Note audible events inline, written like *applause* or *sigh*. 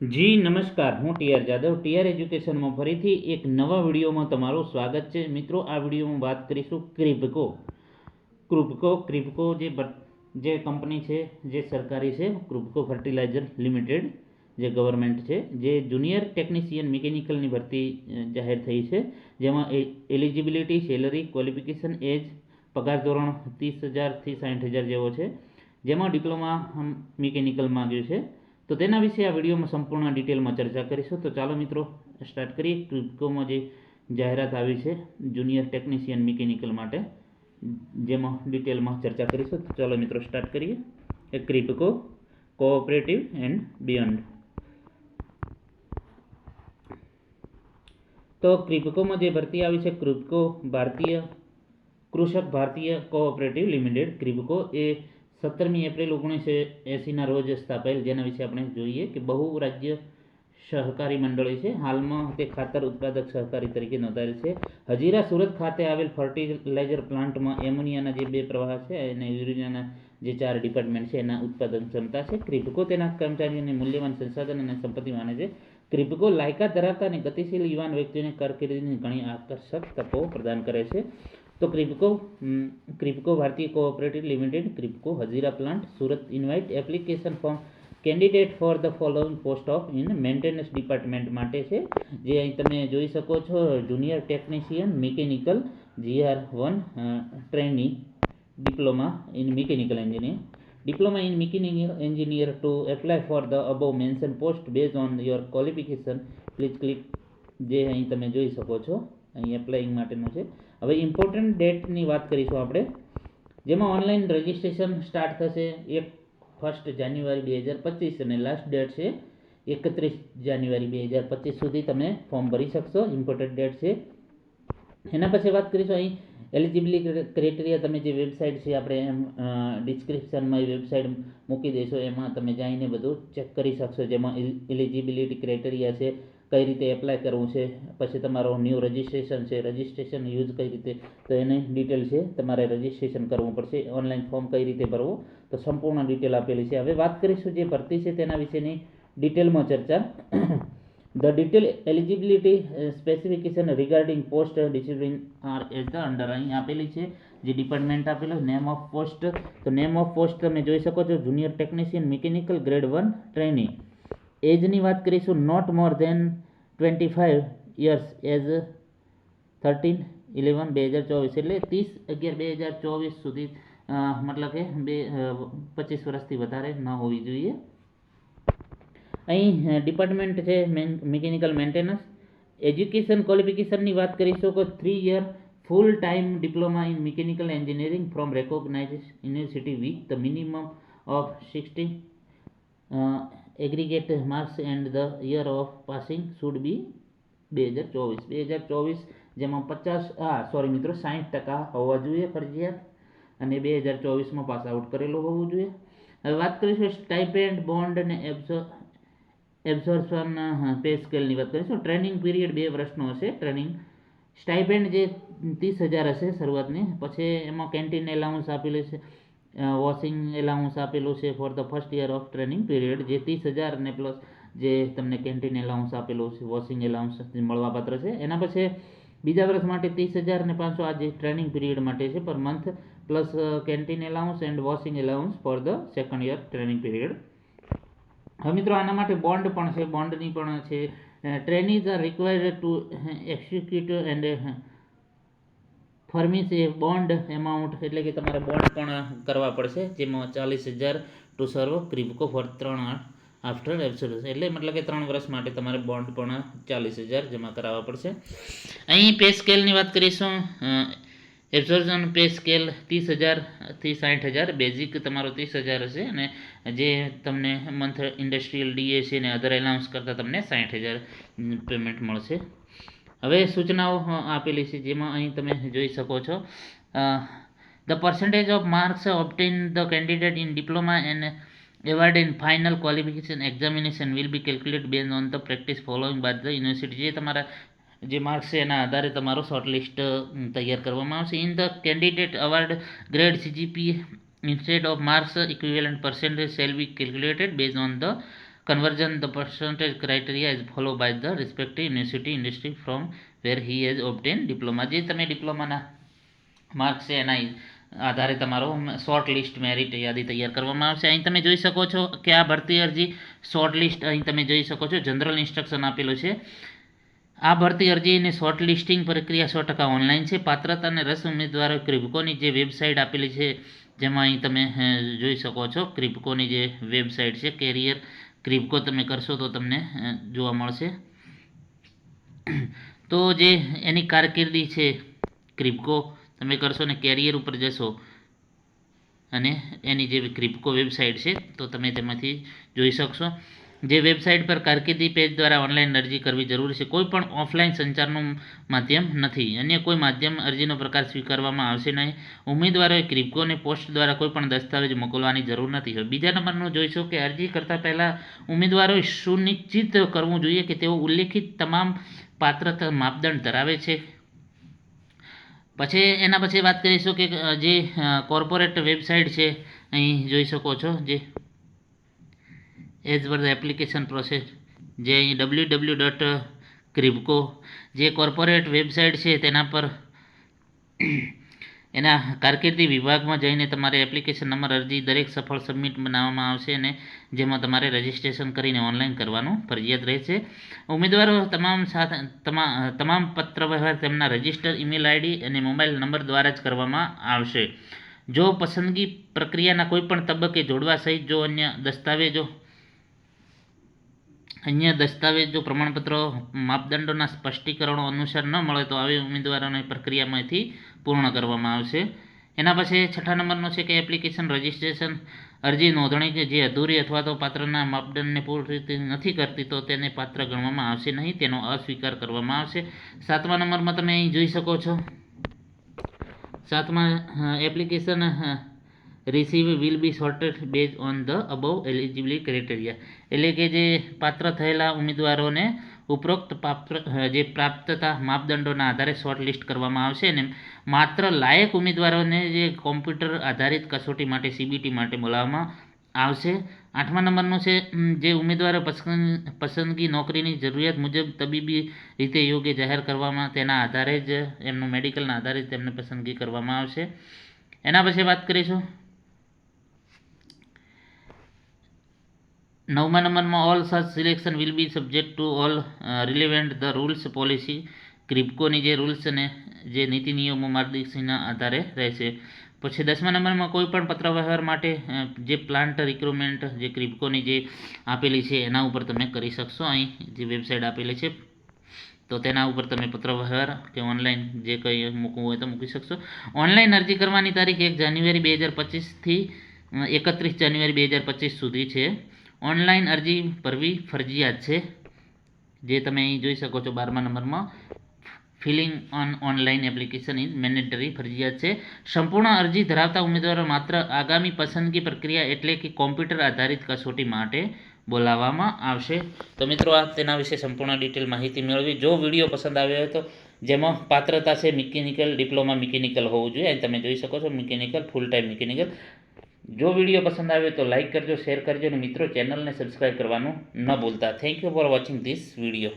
જી, નમસ્કાર. હું TR Jadav. TR એજ્યુકેશનમાં ફરીથી એક નવા વિડીયોમાં તમારું સ્વાગત છે. મિત્રો, આ વિડીયોમાં વાત કરીશું ક્રિપકો ક્રુપકો ક્રિપકો જે જે કંપની છે, જે સરકારી છે ક્રુપકો ફર્ટિલાઇઝર લિમિટેડ જે ગવર્મેન્ટ છે, જે જુનિયર ટેકનિશિયન મિકેનિકલની ભરતી જાહેર થઈ છે, જેમાં એલિજિબિલિટી, સેલરી, ક્વોલિફિકેશન, એજ, પગાર ધોરણ ત્રીસ હજારથી સાઠ હજાર જેવો છે, જેમાં ડિપ્લોમા મિકેનિકલ માંગ્યું છે. તો તેના વિશે આ વિડીયોમાં સંપૂર્ણ ડિટેલમાં ચર્ચા કરીશું. તો ચાલો મિત્રો, સ્ટાર્ટ કરીએ. ક્રિપકોમાં જે જાહેરાત આવી છે, જુનિયર ટેકનિશિયન મિકેનિકલ માટે, જેમાં ડિટેલમાં ચર્ચા કરીશું. તો ચાલો મિત્રો, સ્ટાર્ટ કરીએ. એ ક્રિપકો કોઓપરેટિવ એન્ડ બિયોન્ડ. તો ક્રિપકોમાં જે ભરતી આવી છે ક્રિપકો ભારતીય કૃષક ભારતીય કોઓપરેટિવ લિમિટેડ ક્રિપકો એ સત્તરમી એપ્રિલ ઓગણીસો એંસીના રોજ સ્થાપાયેલ જેના વિશે આપણે જોઈએ કે બહુ રાજ્ય સહકારી મંડળી છે. હાલમાં તે ખાતર ઉત્પાદક સહકારી તરીકે નોંધાયેલ છે. હજીરા સુરત ખાતે આવેલ ફર્ટિલાઇઝર પ્લાન્ટમાં એમોનિયાના જે બે પ્રવાહ છે અને યુરિયાના જે ચાર ડિપાર્ટમેન્ટ છે, એના ઉત્પાદન ક્ષમતા છે. ક્રિપકો તેના કર્મચારીઓને મૂલ્યવાન સંસાધન અને સંપત્તિ માને છે. ક્રિપકો લાયકાત ધરાવતા અને ગતિશીલ યુવાન વ્યક્તિઓને કારકિર્દીની ઘણી આકર્ષક તકો પ્રદાન કરે છે. તો KRIBHCO KRIBHCO Bharatiya cooperative limited, KRIBHCO Hazira plant, Surat invite application form, candidate for the following post of in maintenance department માટે છે. જે અહીં તમે જોઈ શકો છો, junior technician, mechanical, GR one trainee, diploma in mechanical engineer. Diploma in mechanical engineer to apply for the above mention post base on your qualification, please click જે અહીં તમે જોઈ શકો છો. અહીં એપ્લાઇંગ માટેનું છે. હવે ઇમ્પોર્ટન્ટ ડેટની વાત કરીશું આપણે. જેમાં ઓનલાઈન રજિસ્ટ્રેશન સ્ટાર્ટ થશે એક ફર્સ્ટ જાન્યુઆરી બે હજાર પચીસ અને લાસ્ટ ડેટ છે એકત્રીસ જાન્યુઆરી બે હજાર પચીસ સુધી તમે ફોર્મ ભરી શકશો ઇમ્પોર્ટન્ટ ડેટ છે. એના પછી વાત કરીશું અહીં એલિજિબિલિટી ક્રાઇટેરિયા તમે જે વેબસાઇટ છે આપણે એમ ડિસ્ક્રિપ્શનમાં એ વેબસાઇટ મૂકી દઈશું એમાં તમે જઈને બધું ચેક કરી શકશો. જેમાં એલિજિબિલિટી ક્રાઇટેરિયા છે કઈ રીતે એપ્લાય કરવું છે, પછી તમારો ન્યૂ રજિસ્ટ્રેશન છે રજિસ્ટ્રેશન યુઝ કઈ રીતે, તો એની ડિટેલ છે તમારે રજિસ્ટ્રેશન કરવું પડશે ઓનલાઈન ફોર્મ કઈ રીતે ભરવું, તો સંપૂર્ણ ડિટેલ આપેલી છે. હવે વાત કરીશું જે ભરતી છે તેના વિશેની ડિટેલમાં ચર્ચા. *coughs* The detailed eligibility specification regarding post discipline are as the under. અહીં આપેલી છે, જે ડિપાર્ટમેન્ટ આપેલું નેમ ઓફ પોસ્ટ તો નેમ ઓફ પોસ્ટ તમે જોઈ શકો છો junior technician mechanical grade one training એજની વાત કરીશું not more than twenty five years as thirteen eleven બે હજાર ચોવીસ, એટલે ત્રીસ અગિયાર બે હજાર ચોવીસ સુધી મતલબ કે બે પચીસ વર્ષથી વધારે ન હોવી જોઈએ. અહીં ડિપાર્ટમેન્ટ છે મિકેનિકલ મેન્ટેનન્સ એજ્યુકેશન ક્વોલિફિકેશનની વાત કરીશું તો three year full time diploma in mechanical engineering from recognise university with the minimum of sixty aggregate marks and the year of passing should be બે હજાર ચોવીસ. બે હજાર ચોવીસ જેમાં પચાસ હા સોરી મિત્રો સાઠ ટકા હોવા જોઈએ ફરજિયાત અને બે હજાર ચોવીસમાં પાસ આઉટ કરેલું હોવું જોઈએ. હવે વાત કરીશું સ્ટાઇપેન્ડ બોન્ડ અને એબ્સો એબ્સોર્પ્શન પે સ્કેલની વાત કરીશું. ટ્રેનિંગ પીરિયડ બે વર્ષનો હશે. ટ્રેનિંગ સ્ટાઇપેન્ડ જે ત્રીસ હજાર હશે શરૂઆતની. પછી એમાં કેન્ટીન એલાઉન્સ આપેલું છે. વોશિંગ એલાઉન્સ આપેલું છે for the first year of training period જે ત્રીસ હજાર ને પ્લસ જે તમને કેન્ટીન એલાઉન્સ આપેલું છે વોશિંગ એલાઉન્સ મળવાપાત્ર છે. એના પછી બીજા વર્ષ માટે ત્રીસ હજાર ને પાંચસો આ જે ટ્રેનિંગ પીરિયડ માટે છે per month plus canteen allowance and washing allowance for the second year training period હવે મિત્રો, આના માટે બોન્ડ પણ છે. બોન્ડની પણ છે. Training are required to execute and furnish a bond amount એટલે કે તમારે બોન્ડ પણ કરવા પડશે, જેમાં ચાલીસ હજાર ટુ સર્વ ક્રિપકો ફોર ત્રણ આફ્ટર એબ્સોલ્યુસ એટલે મતલબ કે ત્રણ વર્ષ માટે તમારે બોન્ડ પણ ચાલીસ હજાર જમા કરાવવા પડશે. અહીં પે સ્કેલની વાત કરીશું. એબ્સોર્શન પે સ્કેલ ત્રીસ હજારથી સાઠ હજાર બેઝિક તમારો ત્રીસ હજાર હશે અને જે તમને મંથ ઇન્ડસ્ટ્રીયલ ડીએસી અને અધર એલાઉન્સ કરતાં તમને સાઠ હજાર પેમેન્ટ મળશે. હવે સૂચનાઓ આપેલી છે જેમાં અહીં તમે જોઈ શકો છો the percentage of marks obtain the candidate in diploma and award in final qualification examination will be calculated based on the practice following by the university જે તમારા જે માર્ક્સ છે એના આધારે તમારો શોર્ટલિસ્ટ તૈયાર કરવામાં આવશે in the candidate award grade CGP instead of marks equivalent percentage shall be calculated based on the conversion, the percentage criteria is followed by the respective university, industry from where he has obtained diploma. જે, તમે ડિપ્લોમાના marks છે, એના આધારે તમારો short list merit યાદી તૈયાર કરવામાં આવશે. અહીં તમે જોઈ શકો છો કે આ ભરતી અરજી શોર્ટ લિસ્ટ અહીં તમે જોઈ શકો છો. જનરલ ઇન્સ્ટ્રક્શન આપેલું છે. આ ભરતી અરજીની શોર્ટ લિસ્ટિંગ પ્રક્રિયા સો ટકા ઓનલાઈન છે. પાત્રતા અને રસ ઉમેદવારો ક્રિબકોની જે વેબસાઇટ આપેલી છે, જેમાં અહીં તમે જોઈ શકો છો. ક્રિબકોની જે વેબસાઇટ છે કેરિયર ક્રિબકો તમે કરશો તો તમને જોવા મળશે. તો જે એની કારકિર્દી છે ક્રિપકો, તમે કરશો ને કેરિયર ઉપર જશો અને એની જે ક્રિપકો વેબસાઇટ છે, તો તમે તેમાંથી જોઈ શકશો. જે વેબસાઇટ પર કારકિર્દી પેજ દ્વારા ઓનલાઈન અરજી કરવી જરૂરી છે, કોઈ પણ ઓફલાઈન સંચારનું માધ્યમ નથી. અન્ય કોઈ માધ્યમ અરજીનો પ્રકાર સ્વીકારવામાં આવશે નહીં. ઉમેદવારોએ ક્રિપકોને પોસ્ટ દ્વારા કોઈ પણ દસ્તાવેજ મોકલવાની જરૂર નથી. હોય બીજા નંબરનું જોઈશું કે અરજી કરતાં પહેલાં ઉમેદવારોએ સુનિશ્ચિત કરવું જોઈએ કે તેઓ ઉલ્લેખિત તમામ પાત્રતા માપદંડ ધરાવે છે. પછી એના પછી વાત કરીશું કે જે કોર્પોરેટ વેબસાઇટ છે, અહીં જોઈ શકો છો, જે as per the application process જે અહીં ડબલ્યુ ડબલ્યુ ડોટ ક્રિબકો જે કોર્પોરેટ વેબસાઇટ છે, તેના પર એના કારકિર્દી વિભાગમાં જઈને તમારે એપ્લિકેશન નંબર અરજી દરેક સફળ સબમિટ બનાવવામાં આવશે અને જેમાં તમારે રજિસ્ટ્રેશન કરીને ઓનલાઈન કરવાનું ફરજિયાત રહેશે. ઉમેદવારો તમામ સાથે, તમા, તમામ પત્ર વ્યવહાર તેમના રજિસ્ટર ઈમેલ આઈડી અને મોબાઈલ નંબર દ્વારા જ કરવામાં આવશે. જો પસંદગી પ્રક્રિયાના કોઈપણ તબક્કે જોડવા સહિત જો અન્ય દસ્તાવેજો અન્ય દસ્તાવેજો પ્રમાણપત્રો માપદંડોના સ્પષ્ટીકરણો અનુસાર ન મળે તો આવી ઉમેદવારોને પ્રક્રિયામાંથી પૂર્ણ કરવામાં આવશે. એના પછી છઠ્ઠા નંબરનો છે કે એપ્લિકેશન રજિસ્ટ્રેશન અરજી નોંધણી કે જે અધૂરી અથવા તો પાત્રના માપદંડને પૂરતી રીતે નથી કરતી તો તેને પાત્ર ગણવામાં આવશે નહીં, તેનો અસ્વીકાર કરવામાં આવશે. સાતમા નંબરમાં તમે અહીં જોઈ શકો છો. સાતમા application receive will be sorted base on the above eligibility criteria એટલે કે જે પાત્ર થયેલા ઉમેદવારોને ઉપરોક્ત પાત્ર જે પ્રાપ્તતા માપદંડોના આધારે શોર્ટ લિસ્ટ કરવામાં આવશે અને માત્ર લાયક ઉમેદવારોને જે કોમ્પ્યુટર આધારિત કસોટી માટે સીબીટી માટે બોલાવવામાં આવશે. આઠમા નંબરનું છે જે ઉમેદવારો પસંદ, પસંદગી નોકરીની જરૂરિયાત મુજબ તબીબી રીતે યોગ્ય જાહેર કરવામાં, તેના આધારે જ એમનું મેડિકલના આધારે જ તેમને પસંદગી કરવામાં આવશે. એના પછી વાત કરીશું નવમા નંબરમાં all such selection will be subject to all relevant the rules policy ક્રિપકોની જે રૂલ્સ અને જે નીતિ નિયમો માર્ગદર્શિના આધારે રહેશે. પછી દસમા નંબરમાં કોઈ પણ પત્રવ્યવહાર માટે જે પ્લાન્ટ રિક્રુટમેન્ટ જે ક્રિપકોની જે આપેલી છે, એના ઉપર તમે કરી શકશો. અહીં જે વેબસાઇટ આપેલી છે, તો તેના ઉપર તમે પત્રવ્યવહાર કે ઓનલાઈન જે કંઈ મૂકવું હોય તો મૂકી શકશો. ઓનલાઈન અરજી કરવાની તારીખ એક જાન્યુઆરી બે હજાર પચીસથી એકત્રીસ જાન્યુઆરી બે હજાર પચીસ સુધી છે. ઓનલાઈન અરજી ભરવી ફરજિયાત છે. જે તમે અહીં જોઈ શકો છો બારમા નંબરમાં, filling on online application is mandatory ફરજિયાત છે. સંપૂર્ણ અરજી ધરાવતા ઉમેદવારો માત્ર આગામી પસંદગી પ્રક્રિયા એટલે કે કોમ્પ્યુટર આધારિત કસોટી માટે બોલાવવામાં આવશે. તો મિત્રો, આ તેના વિશે સંપૂર્ણ ડિટેલ માહિતી મેળવી જો વીડિયો પસંદ આવ્યો હોય તો જેમાં પાત્રતા છે, મિકેનિકલ ડિપ્લોમા મિકેનિકલ હોવું જોઈએ. અહીં તમે જોઈ શકો છો મિકેનિકલ, ફૂલ ટાઈમ મિકેનિકલ. જો વીડિયો પસંદ આવ્યો તો લાઇક કરજો, શેર કરજો અને મિત્રો ચેનલને સબસ્ક્રાઈબ કરવાનું ન ભૂલતા. Thank you for watching this video